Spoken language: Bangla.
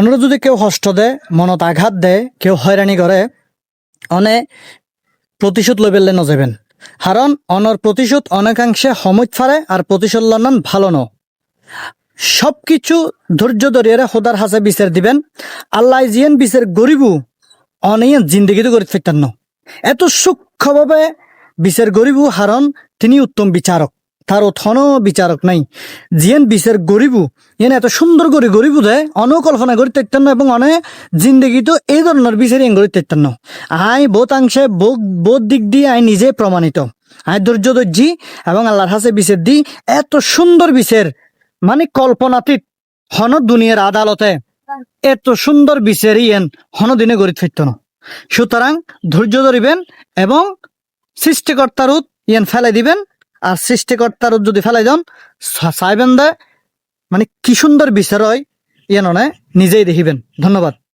অন্যরা যদি কেউ কষ্ট দেয়, মনত আঘাত দেয়, কেউ হয়রানি করে, অনে প্রতিশোধ লইবেলে নযাবেন কারণ অনর প্রতিশোধ অনেকাংশে সময় ফারে আর প্রতিশোধ লন্নন ভালো ন। সবকিছু ধৈর্য ধরিয়ে খোদার হাসে বিচার দিবেন। আল্লাহ জিয়ান বিচার গরিবু অনেক জিন্দগিতে গরিব ফিরতেন ন। এত সূক্ষ্মভাবে বিচার গরিবু হারণ তিনি উত্তম বিচারক তার অথন বিচারক নাই। জিয়ান বিচার গরিবু, ইয়েন এত সুন্দর করে গরিবু দেয় অনুকল্পনা করে তেতেন এবং অনে জিন্দগি তো এই ধরনের বিচার ইয়ে করে তেতেন আই বহুতাংশে বোধ দিক দিয়ে আই নিজে প্রমাণিত। আই ধৈর্য ধৈর্যি এবং আল্লাহর হাসে বিচার দি এত সুন্দর বিচার মানে কল্পনাতীত হন দুনিয়ার আদালতে, এত সুন্দর বিচার ইয়েন হন দিনে গরিব ফিরত সুতরাং ধৈর্য ধরিবেন এবং সৃষ্টিকর্তার উত ইয়ান ফেলাই দিবেন আর সৃষ্টিকর্তার যদি ফেলাই যান চাইবেন দে মানে কি সুন্দর বিচার হয় ইয়ে নয়, নিজেই দেখিবেন। ধন্যবাদ।